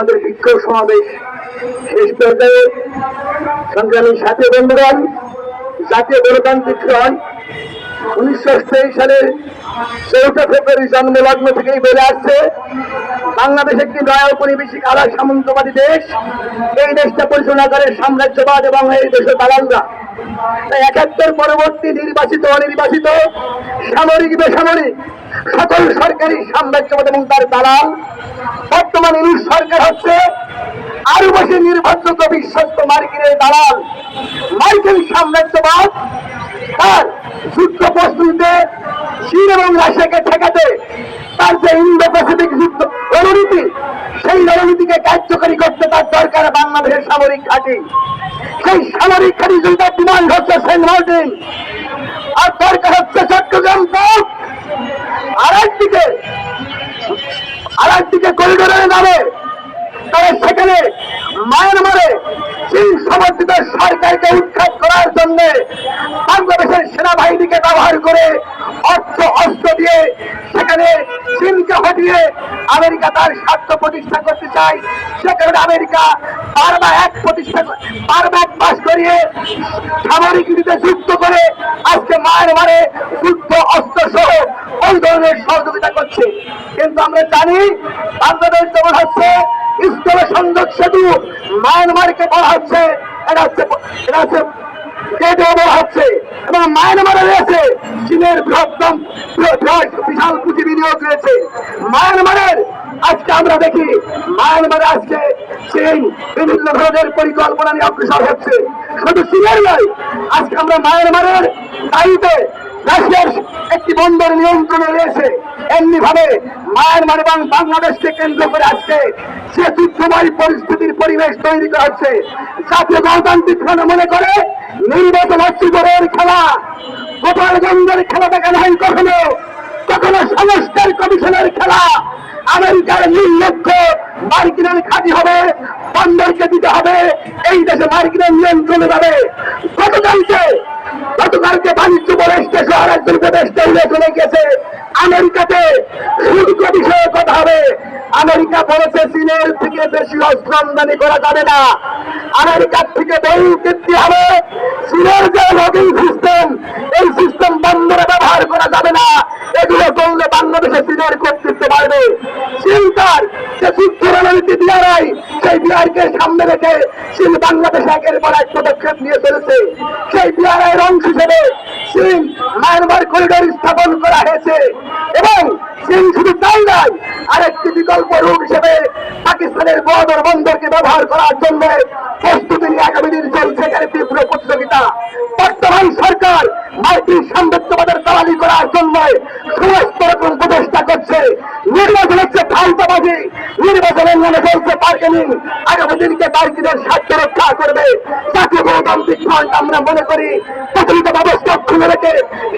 আমাদের বিক্ষোভ সমাবেশ শেষ পর্যায়ে সংগ্রামী সাথী বন্ধুগণ, জাতীয় গণতান্ত্রিক ফ্রন্ট উনিশশো চৌঠা ফেব্রুয়ারি জন্মলগ্ন থেকেই বেড়ে আসছে, বাংলাদেশ একটি নয়া উপনিবেশিক আলার সামন্তবাদী দেশ। এই দেশটা পরিচালনা করে সাম্রাজ্যবাদ এবং এই দেশের দালালরা একাত্তর পরবর্তী নির্বাচিত, অনির্বাচিত, সামরিক, বেসামরিক সকল সরকারি সাম্রাজ্যবাদ এবং তার দালাল বর্তমান ইউনিট সরকার হচ্ছে আরও বেশি নির্ভরযোগ্য বিশ্বস্ত মার্কিনের দালাল। মার্কিন সাম্রাজ্যবাদ তার যুদ্ধ প্রস্তুতিতে চীন এবং রাশিয়াকে ঠেকাতে তার যে ইন্দো প্যাসিফিক যুদ্ধ রণনীতি, সেই রণনীতিকে কার্যকরী করতে তার দরকার বাংলাদেশের সামরিক ঘাঁটি। সেই সামরিক ঘাঁটি দুইটা ডিমান্ড হচ্ছে সেন্ট মার্টিন আর দরকার করিডোরের নামে তবে সেখানে মায়ানমারে চীন সমর্থিত সরকারকে উৎখাত করার জন্য বাংলাদেশের সেনাবাহিনীকে ব্যবহার করে অর্থ অস্ত্র দিয়ে সেখানে চীনকে হটিয়ে আমেরিকা তার স্বার্থ প্রতিষ্ঠা করতে চায়। সে কারণে আমেরিকা বারবার এক প্রতিষ্ঠা বারবার পাশ করিয়ে সামরিক নীতিতে যুক্ত করে আজকে মায়ানমারে ওই ধরনের সহযোগিতা করছে। কিন্তু আমরা জানি বাংলাদেশ যেমন হচ্ছে স্থল সংযোগ সেতু মায়ানমারকে বলা হচ্ছে, এটা হচ্ছে এটা হচ্ছে হচ্ছে। এবং মায়ানমারে রয়েছে চীনের বৃহত্তম বিশাল পুঁজি বিনিয়োগ রয়েছে। মায়ানমারের আজকে আমরা দেখি, মায়ানমারে আজকে চীন বিভিন্ন ধরনের পরিকল্পনা নিয়ে অগ্রসর হচ্ছে। শুধু চীনের নয়, আজকে আমরা মায়ানমারের দায়িত্বে রাশিয়ার একটি বন্দর নিয়ন্ত্রণে রয়েছে। এমনি ভাবে মায়ানমার এবং বাংলাদেশকে কেন্দ্র করে আজকে সে যুদ্ধময় পরিস্থিতির পরিবেশ তৈরি করা হচ্ছে জাতীয় গণতান্ত্রিক ফ্রন্ট মনে করে নির্বাচন হচ্ছে গড়ের খেলা। গোপালগঞ্জের খেলা দেখা নাই কখনো? কখনো সংস্কার কমিশনের খেলা? আমেরিকার মূল লক্ষ্য মার্কিনের খাঁটি হবে, বন্দরকে দিতে হবে। এই দেশে মার্কিনের নিয়ন্ত্রণে যাবে। গতকালকে গতকালকে বাণিজ্য উপদেষ্টা সহ একজন চলে গেছে আমেরিকাতে শুল্ক বিষয়ে কথা হবে। আমেরিকা বলেছে চীনের থেকে বেশি অস্ত্র আমদানি করা যাবে না। আমেরিকার থেকে বহু বৃদ্ধি হবে। চীনের যে লগিং সিস্টেম এই সিস্টেম বন্দরে ব্যবহার করা যাবে না। এগুলো করলে বাংলাদেশে চীনের কর্তৃত্ব বাড়বে। চীন তার পদক্ষেপ নিয়ে চলেছে। সেই হিসেবে স্থাপন করা হয়েছে এবং চীন শুধু তাই নয়, আরেকটি বিকল্প রূপ হিসেবে পাকিস্তানের বদর বন্দরকে ব্যবহার করার জন্য প্রস্তুতি নিয়ে আগামী দিন চলছে এখানে তীব্র প্রতিযোগিতা বর্তমান সরকার মার্কিন সাম্রাজ্যবাদের দালালি করার জন্য সমস্ত রকম প্রচেষ্টা করছে নির্বাচন হচ্ছে ফালতাবাজি নির্বাচনের নামে স্বার্থ রক্ষা করবে। গণতান্ত্রিক ফ্রন্ট আমরা মনে করি, প্রচলিত ব্যবস্থা খুলে রেখে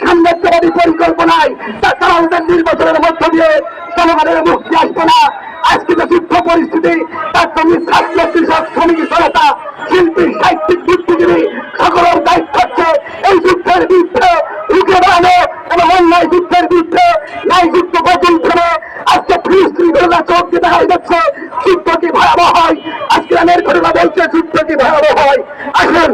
সাম্রাজ্যবাদী পরিকল্পনায় তার দালালদের নির্বাচনের মধ্য দিয়ে জনগণের মুক্তি আসবে না। আজকে যে যুদ্ধ পরিস্থিতি, তার তুমি ছাত্র কৃষক, শ্রমিক শিল্পী সাহিত্যিক বুদ্ধিজীবী সকলের দায়িত্ব হচ্ছে এই যুদ্ধের বিরুদ্ধে রুখে দাঁড়ানো এবং অন্যায় যুদ্ধের বিরুদ্ধে ন্যায় যুদ্ধ গঠন করে আজকে ফিলিস্তিনি ঘটনা চোখ দিয়ে দেখা যাচ্ছে যুদ্ধ কি ভয়াবহ হয় আজকে রানের ঘটনা বলছে যুদ্ধ কি ভয়াবহ হয় আসুন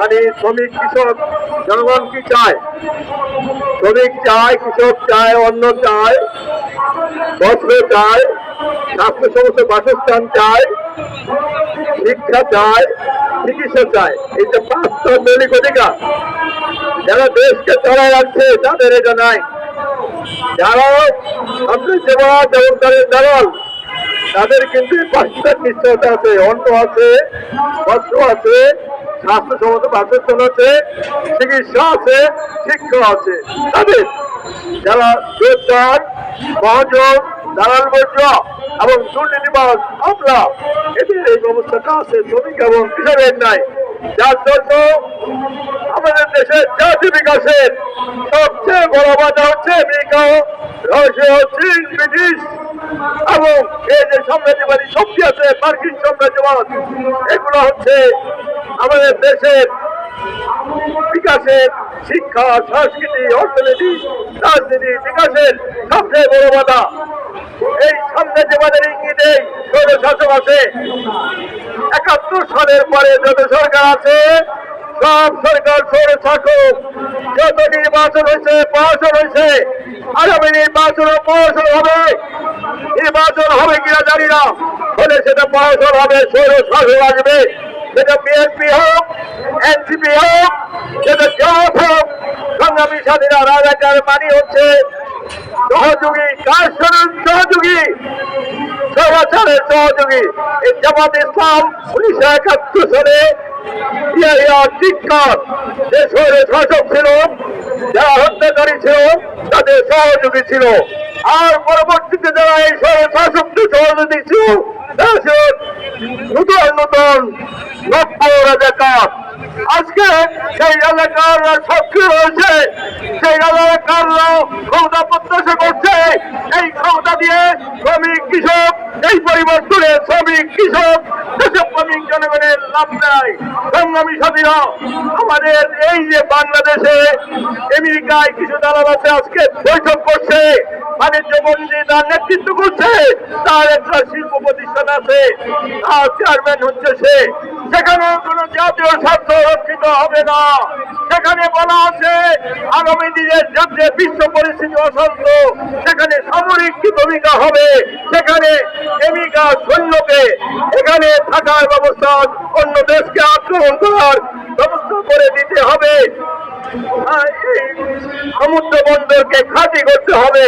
মানে শ্রমিক কৃষক জনগণ কি চায়? শ্রমিক চায়, কৃষক চায়, অন্ন চায়, বস্ত্র চায়, স্বাস্থ্য সমস্ত বাসস্থান চায়, শিক্ষা চায়, চিকিৎসা চায়। এই যে পাঁচটা মৌলিক অধিকার যারা দেশকে চালায় রাখছে, তাদের এটা নাই। যারা সাম্রাজ্যবাদ এবং তাদের দালাল, তাদের কিন্তু পাঁচটা নিশ্চয়তা আছে। অন্ন আছে, বস্ত্র আছে স্বাস্থ্য সমস্ত বাসস্থান আছে চিকিৎসা আছে, শিক্ষা আছে। তাদের যারা যোদ্ধার মহাজন দালাল বর্জ্য এবং দুর্নীতিবাদ মামলা, এদের এই ব্যবস্থাটা আছে শ্রমিক এবং কৃষকের নাই? যার জন্য আমাদের দেশের জাতি বিকাশের সবচেয়ে বড় বাধা হচ্ছে আমেরিকা, রাশিয়া, চীন, ব্রিটিশ এবং এই যে সাম্রাজ্যবাদী শক্তি আছে, মার্কিন সাম্রাজ্যবাদ, এগুলো হচ্ছে আমাদের দেশের বিকাশের শিক্ষা, সংস্কৃতি, অর্থনীতি, রাজনীতি, বিকাশের সবচেয়ে বড় বাধা। এই সাম্রাজ্যবাদের ইঙ্গিতে সৌর শাসক আছে, একাত্তর সালের পরে যত সরকার আছে, সব সরকার সৌর শাসক, যত নির্বাচন হয়েছে প্রশাসন হয়েছে, আগামী নির্বাচন প্রশাসন হবে। নির্বাচন হবে কিনা জানি না হলে সেটা প্রশাসন হবে সৌর শাসক আসবে। সেটা বিএনপি হোক এনসিপি হোক সেটা জামাত হোক সংগ্রামী স্বাধীরা রাজাকার মানি হচ্ছে সহযোগী কার সহযোগী সমাচারের সহযোগী এই জামাত ইসলাম উনিশশো একাত্তর সালে যে শহরে শাসক ছিল যারা হত্যাকারী ছিল তাদের সহযোগী ছিল আর পরবর্তীতে যারা এই শহরে শাসকদের সহযোগী ছিল ছিল নতুন নতুন নব্য আজকে সেই এলাকার সক্রিয় রয়েছে সেই এলাকাররা ক্ষমতা প্রত্যাশা করছে। ক্ষমতা দিয়ে শ্রমিক, কৃষক, এই পরিবর্তনে শ্রমিক, কৃষক জনগণের লাভ নাই সংগ্রামী আমাদের এই যে বাংলাদেশে আমেরিকায় কিছু দালাল আছে, আজকে বৈঠক করছে, বাণিজ্য মন্ত্রী তার নেতৃত্ব করছে, তার একটা শিল্প প্রতিষ্ঠান আছে, তার চেয়ারম্যান হচ্ছে সে। সেখানে কোনো জাতীয় স্বার্থ রক্ষিত হবে না। সেখানে বলা আছে, আগামী দিনের জাতীয় বিশ্ব পরিস্থিতি অশান্ত। সেখানে সামরিক কি ভূমিকা হবে? সেখানে প্রেমিকা সৈন্যকে এখানে থাকার ব্যবস্থা অন্য দেশকে আক্রমণ করার ব্যবস্থা করে দিতে হবে। সমুদ্র বন্দরকে খাঁটি করতে হবে।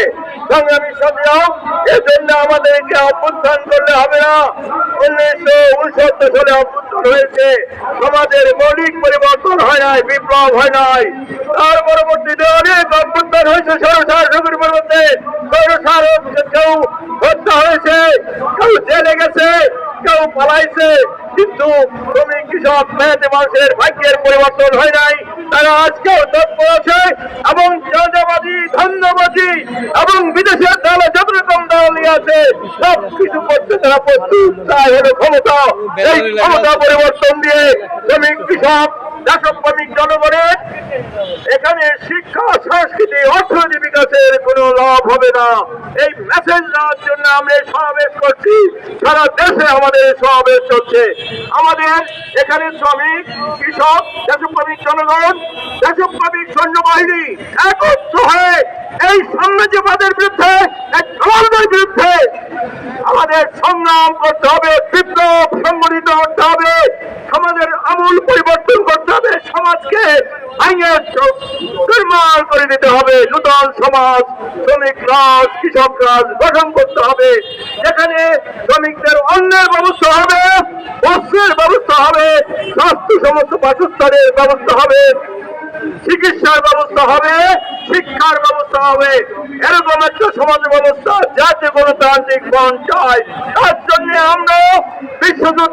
উনিশশো উনসত্তর সালে হয়েছে। সমাজের মৌলিক পরিবর্তন হয় বিপ্লব হয় তার পরবর্তীতে অনেক অভ্যুত্থান হয়েছে সরসার যুগের কেউ হত্যা হয়েছে। কেউ জেলে গেছে, কেউ পালাইছে। কিন্তু শ্রমিক কৃষক মেয়েদের মানুষের ভাগ্যের পরিবর্তন হয় নাই। তারা আজকেও তৎপর আছে এবং চাঁদাবাদী ধন্যবাদী এবং বিদেশের আছে সব কিছু করতে তারা প্রস্তুত। তাই হলো ক্ষমতা। এই ক্ষমতা পরিবর্তন দিয়ে শ্রমিক, কৃষক দেশপ্রেমিক জনগণের এখানে শিক্ষা, সংস্কৃতি, অর্থনীতি বিকাশের কোনো লাভ হবে না। এই মেসেজ দেওয়ার জন্য আমরা সমাবেশ করছি। সারা দেশে আমাদের সমাবেশ চলছে। আমাদের এখানে শ্রমিক, কৃষক দেশপ্রেমিক জনগণ দেশপ্রেমিক সৈন্যবাহিনী একত্র হয়ে এই সাম্রাজ্যবাদের বিরুদ্ধে বিরুদ্ধে আমাদের সংগ্রাম করতে হবে, বিপ্লব সংগঠিত করতে হবে, সমাজের আমূল পরিবর্তন করতে হবে, সমাজকে ভাঙে নির্মাণ করে দিতে হবে নূতন সমাজ, শ্রমিক রাজ, কৃষক রাজ গঠন করতে হবে, যেখানে শ্রমিকদের অন্যের ব্যবস্থা হবে বস্ত্রের ব্যবস্থা হবে, স্বাস্থ্য সমস্ত বাসস্থানের ব্যবস্থা হবে চিকিৎসার ব্যবস্থা হবে, শিক্ষার ব্যবস্থা হবে। এরকম একটা সমাজ ব্যবস্থা যাতে গণতান্ত্রিক মন চায়। তার জন্য আমরা বিশ্বযুদ্ধ